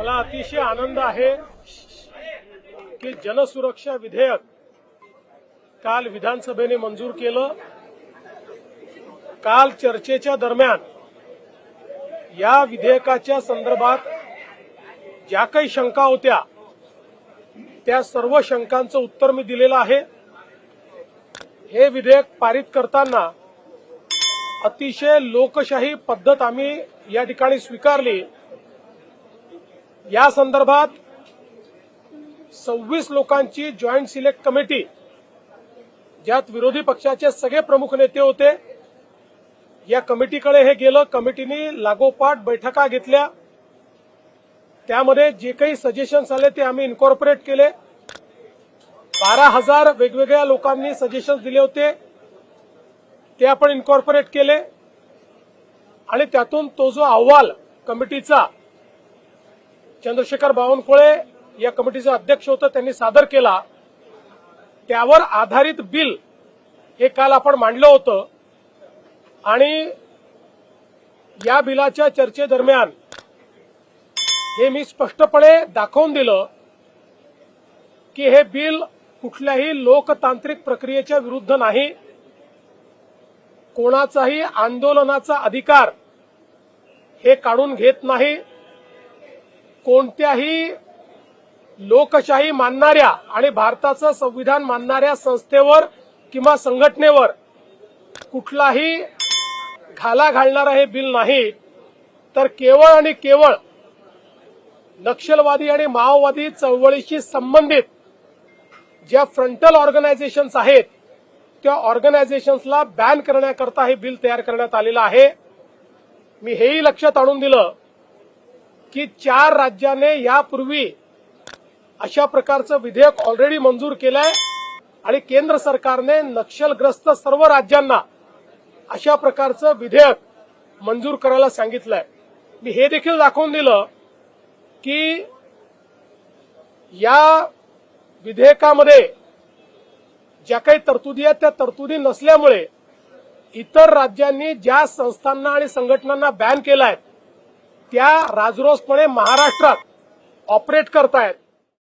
मला अतिशय आनंद आहे की जनसुरक्षा विधेयक काल विधानसभेने मंजूर केलं. काल चर्चेच्या दरम्यान या विधेयकाच्या संदर्भात ज्या काही शंका होत्या त्या सर्व शंकांचं उत्तर मी दिलेलं आहे. हे विधेयक पारित करताना अतिशय लोकशाही पद्धत आम्ही या ठिकाणी स्वीकारली. या संदर्भात सव्वीस लोकांची जॉईंट सिलेक्ट कमिटी ज्यात विरोधी पक्षाचे सगळे प्रमुख नेते होते या कमिटीकडे हे गेलं. कमिटीने लागोपाठ बैठका घेतल्या. त्यामध्ये जे काही सजेशन्स आले ते आम्ही इन्कॉर्पोरेट केले. बारा हजार वेगवेगळ्या लोकांनी सजेशन्स दिले होते. ते आपण इन्कॉर्पोरेट केले. आणि त्यातून तो जो अहवाल कमिटीचा चंद्रशेखर बावनकुळे या कमिटीचे अध्यक्ष होते त्यांनी सादर केला. त्यावर आधारित बिल हे काल आपण मांडलं होतं. आणि या बिलाच्या चर्चेदरम्यान हे मी स्पष्टपणे दाखवून दिलं की हे बिल कुठल्याही लोकतांत्रिक प्रक्रियेच्या विरुद्ध नाही. कोणाचाही आंदोलनाचा अधिकार हे काढून घेत नाही. कोणत्याही लोकशाही मानणाऱ्या आणि भारताचं संविधान मानणाऱ्या संस्थेवर किंवा संघटनेवर कुठलाही घाला घालणारं हे बिल नाही तर केवळ आणि केवळ नक्षलवादी आणि माओवादी चळवळीशी संबंधित ज्या फ्रंटल ऑर्गनायझेशन्स आहेत त्या ऑर्गनायझेशन्सला बॅन करण्याकरता हे बिल तयार करण्यात आलेलं आहे. मी हेही लक्षात आणून दिलं की चार राज्याने यापूर्वी अशा प्रकारचं विधेयक ऑलरेडी मंजूर केलंय आणि केंद्र सरकारने नक्षलग्रस्त सर्व राज्यांना अशा प्रकारचं विधेयक मंजूर करायला सांगितलंय. मी हे देखील दाखवून दिलं की या विधेयकामध्ये ज्या काही तरतुदी आहेत त्या तरतुदी नसल्यामुळे इतर राज्यांनी ज्या संस्थांना आणि संघटनांना बॅन केलाय त्या राजरोसपणे महाराष्ट्रात ऑपरेट करतायत.